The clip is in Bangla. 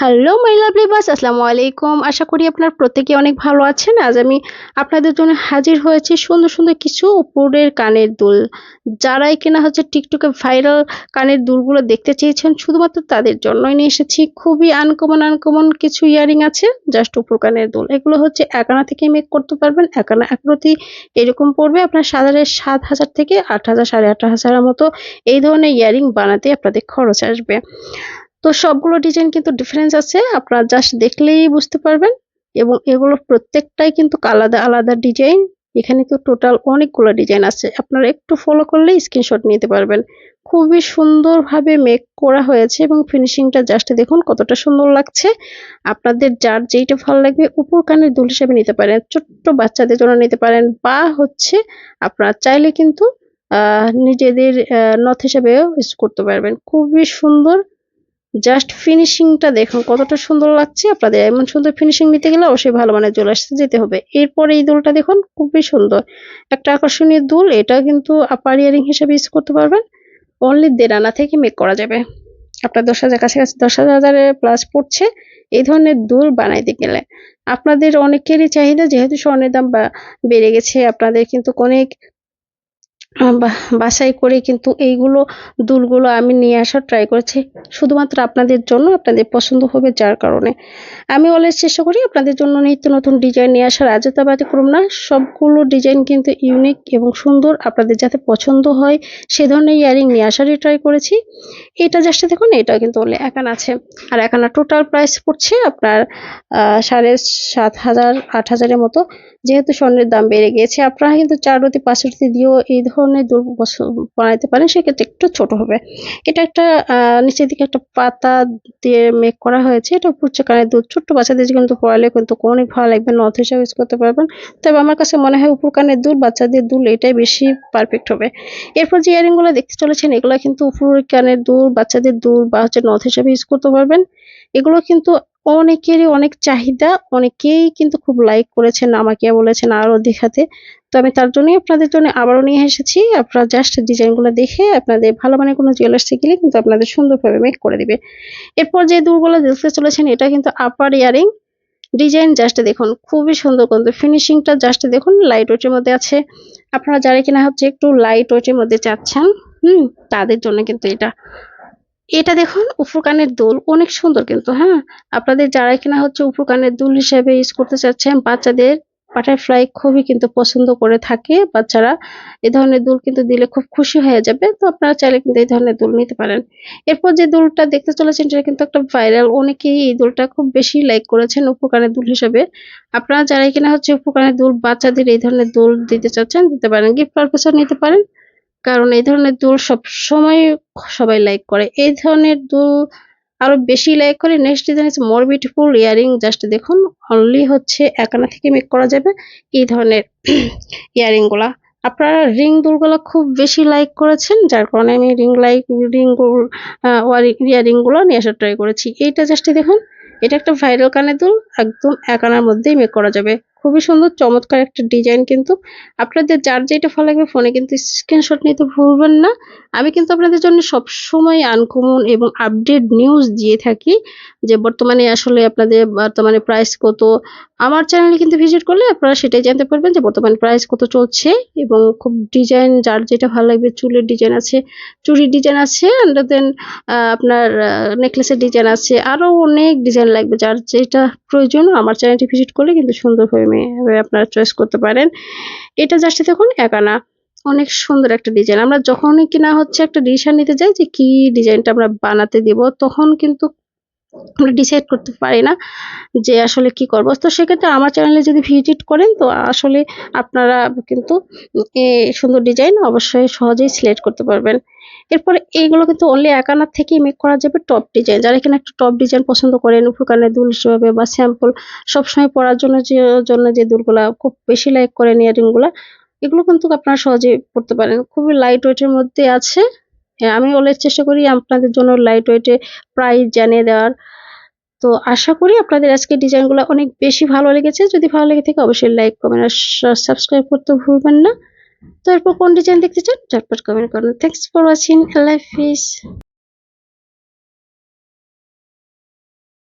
হ্যালো মাই লাভলি বাস আসসালামু আলাইকুম আশা করি আপনার প্রত্যেকে অনেক ভালো আছেন। আজ আমি আপনাদের জন্য হাজির হয়েছি সুন্দর সুন্দর কিছু উপরের কানের দুল। যারাই কিনা হচ্ছে টিকটকে ভাইরাল কানের দুলগুলো দেখতে চেয়েছেন, শুধুমাত্র তাদের জন্যই নিয়ে এসেছি। খুবই আনকমন আনকমন কিছু ইয়ারিং আছে জাস্ট উপর কানের দুল। এগুলো হচ্ছে একানা থেকে মেক করতে পারবেন। একানা একরতি এরকম পড়বে। আপনার সাধারণ সাত হাজার থেকে আট হাজার, সাড়ে আট হাজারের মতো এই ধরনের ইয়ারিং বানাতে আপনাদের খরচ আসবে। তো সবগুলো ডিজাইন কিন্তু ডিফারেন্স আছে, আপনারা জাস্ট দেখলেই বুঝতে পারবেন এবং এগুলো প্রত্যেকটাই কিন্তু আলাদা আলাদা ডিজাইন এখানে তো টোটাল অনেকগুলো ডিজাইন আছে, আপনারা একটু ফলো করলে স্ক্রিনশট নিতে পারবেন। খুবই সুন্দরভাবে মেক করা হয়েছে এবং ফিনিশিংটা জাস্ট দেখুন কতটা সুন্দর লাগছে। আপনাদের যার যেইটা ভালো লাগবে উপর কানের দুল হিসেবে নিতে পারেন, ছোট্ট বাচ্চাদের জন্য নিতে পারেন বা হচ্ছে আপনারা চাইলে কিন্তু নিজেদের নথ হিসেবেও ইউজ করতে পারবেন। খুবই সুন্দর জাস্ট ফিনিশিংটা দেখুন, কতটা সুন্দর লাগছে। আপনাদের এমন সুন্দর ফিনিশিং নিতে গেলে অবশ্যই ভালো মানে চলে আসতে যেতে হবে। এরপরে এই দুলটা দেখুন, খুবই সুন্দর। একটা আকর্ষণীয় দুল, এটা কিন্তু আপার ইয়ারিং হিসেবে ইউজ করতে পারবেন। অনলি দেড় আনা থেকে মেক করা যাবে। আপনার দশ হাজার, কাছাকাছি দশ হাজারের প্লাস পড়ছে এই ধরনের দুল বানাইতে গেলে। আপনাদের অনেকেরই চাহিদা, যেহেতু স্বর্ণের দাম বেড়ে গেছে, আপনাদের কিন্তু অনেক বাসায় করে কিন্তু এইগুলো দুলগুলো আমি নিয়ে আসার ট্রাই করেছি। শুধুমাত্র আপনাদের জন্য আপনাদের পছন্দ হবে যার কারণে। আমি অলওয়েজ চেষ্টা করি আপনাদের জন্য নিত্য নতুন ডিজাইন নিয়ে আসার। আজতাবাদী করুন না, সবগুলো ডিজাইন কিন্তু ইউনিক এবং সুন্দর আপনাদের যাতে পছন্দ হয়, সে ধরনের ইয়ারিং নিয়ে আসারই ট্রাই করেছি। এটা জাস্ট দেখুন, এটা কিন্তু ওলে একান আছে। আর একানা টোটাল প্রাইস পড়ছে আপনার সাড়ে সাত হাজার, আট হাজারের মতো। যেহেতু স্বর্ণের দাম বেড়ে গিয়েছে, আপনারা কিন্তু চার রতি পাঁচ রতি দিয়েও এই ধরনের দুল বানাইতে পারেন, সেক্ষেত্রে একটু ছোট হবে। এটা একটা নিচের দিকে একটা পাতা দিয়ে মেক করা হয়েছে। এটা পুচ্ছে কানের দুধ ছোট্ট বাচ্চাদের কিন্তু পড়ালে কিন্তু অনেক ভালো লাগবে। নথ হিসাবে ইউজ করতে পারবেন। তবে আমার কাছে মনে হয় উপর কানের দুল, বাচ্চাদের দুল এটাই বেশি পারফেক্ট হবে। এরপর যে ইয়ারিংগুলো দেখতে চলেছেন, এগুলো কিন্তু উপর কানের দুল, বাচ্চাদের দুল বা হচ্ছে নথ হিসাবে ইউজ করতে পারবেন। এগুলো কিন্তু অনেকেরই অনেক চাহিদা, অনেকেই কিন্তু খুব লাইক করেছেন, আমাকে বলেছেন আরও দেখাতে। তো আমি তার জন্যই আপনাদের জন্য আবারও নিয়ে এসেছি। আপনারা জাস্ট ডিজাইনগুলো দেখে আপনাদের ভালো মানে কোনো জুয়েলার্সে গেলে কিন্তু আপনাদের সুন্দরভাবে মেক করে দিবে। এরপর যে দুলগুলো দেখতে চলেছেন, এটা কিন্তু আপার ইয়ারিং ডিজাইন জাস্ট দেখুন, খুবই সুন্দর কিন্তু। ফিনিশিংটা জাস্ট দেখুন লাইট ওয়েটের মধ্যে আছে। আপনারা যারা কিনা হচ্ছে একটু লাইট ওয়েটের মধ্যে চাচ্ছেন, হুম, তাদের জন্য কিন্তু এটা। এটা দেখুন উপর কানের দুল। অনেক সুন্দর কিন্তু হ্যাঁ? আপনাদের যারা কিনা হচ্ছে উপর কানের দুল হিসেবে ইউজ করতে চাচ্ছেন, বাচ্চাদের বাটারফ্লাই খুবই কিন্তু পছন্দ করে থাকে বাচ্চারা। এই ধরনের দুল কিন্তু দিলে খুব খুশি হয়ে যাবে, তো আপনারা চাইলে কিন্তু এই ধরনের দুল নিতে পারেন। এরপর যে দুলটা দেখতে চলেছেন, সেটা কিন্তু একটা ভাইরাল অনেকেই এই দুলটা খুব বেশি লাইক করেছেন উপকারের দুল হিসেবে। আপনারা যারা কিনা হচ্ছে উপকারের দুল বাচ্চাদের এই ধরনের দুল দিতে চাচ্ছেন, দিতে পারেন গিফট পারপাসও নিতে পারেন। কারণ এই ধরনের দুল সব সময় সবাই লাইক করে। এই ধরনের দুল আরও বেশি লাইক করে নেক্সট ডিজাইন হচ্ছে মোর বিউটিফুল ইয়ারিং জাস্ট দেখুন অনলি হচ্ছে একানা থেকে মেক করা যাবে এই ধরনের ইয়ারিংগুলা। আপনারা রিং দুলগুলো খুব বেশি লাইক করেছেন, যার কারণে আমি রিং লাইক রিং ইয়ারিংগুলো নিয়ে আসার ট্রাই করেছি। এইটা জাস্ট দেখুন, এটা একটা ভাইরাল কানের দুল, একদম একানার মধ্যেই মেক করা যাবে। খুবই সুন্দর, চমৎকার একটা ডিজাইন কিন্তু। আপনাদের যার যেটা ভালো লাগবে ফোনে কিন্তু স্ক্রিনশট নিতে ভুলবেন না। আমি কিন্তু আপনাদের জন্য সব সময় আনকমন এবং আপডেট নিউজ দিয়ে থাকি যে বর্তমানে আসলে আপনাদের বর্তমানে প্রাইস কত। আমার চ্যানেলে কিন্তু ভিজিট করলে আপনারা সেটাই জানতে পারবেন যে বর্তমানে প্রাইস কত চলছে এবং খুব ডিজাইন যার যেটা ভালো লাগবে, চুলের ডিজাইন আছে চুরির ডিজাইন আছে অ্যান্ড দেন আপনার নেকলেসের ডিজাইন আছে। আরও অনেক ডিজাইন লাগবে যার যেটা প্রয়োজন আমার চ্যানেলটি ভিজিট করলে কিন্তু সুন্দরভাবে আপনারা চয়েস করতে পারেন। এটা জাস্ট দেখুন একানা। অনেক সুন্দর একটা ডিজাইন আমরা যখনই কিনা হচ্ছে একটা ডিসিশন নিতে যাই যে কি ডিজাইনটা আমরা বানাতে দিব, তখন কিন্তু আমরা ডিসাইড করতে পারি না যে আসলে কি করব। তো সেক্ষেত্রে আমার চ্যানেলে যদি ভিজিট করেন, তো আসলে আপনারা কিন্তু সুন্দর ডিজাইন অবশ্যই সহজেই সিলেক্ট করতে পারবেন। এরপরে এইগুলো কিন্তু অনলি একানার থেকেই মেক করা যাবে টপ ডিজাইন যারা এখানে একটা টপ ডিজাইন পছন্দ করেন উপকানের দুল হিসেবে বা স্যাম্পল সবসময় পরার জন্য যে জন্য যে দুলগুলা খুব বেশি লাইক করেন ইয়ারিংগুলা এগুলো কিন্তু আপনারা সহজে পড়তে পারেন। খুবই লাইট ওয়েটের মধ্যে আছে। আমি অলওয়েজ চেষ্টা করি আপনাদের জন্য লাইট ওয়েটে প্রাইস জানিয়ে দেওয়ার। তো আশা করি আপনাদের আজকে ডিজাইনগুলো অনেক বেশি ভালো লেগেছে। যদি ভালো লেগে থাকে অবশ্যই লাইক কমেন্ট আর সাবস্ক্রাইব করতে ভুলবেন না। তো এরপর কোন ডিজাইন দেখতে চান? ঝটপট কমেন্ট করুন। থ্যাংকস ফর ওয়াচিং আল্লাহ হাফিজ।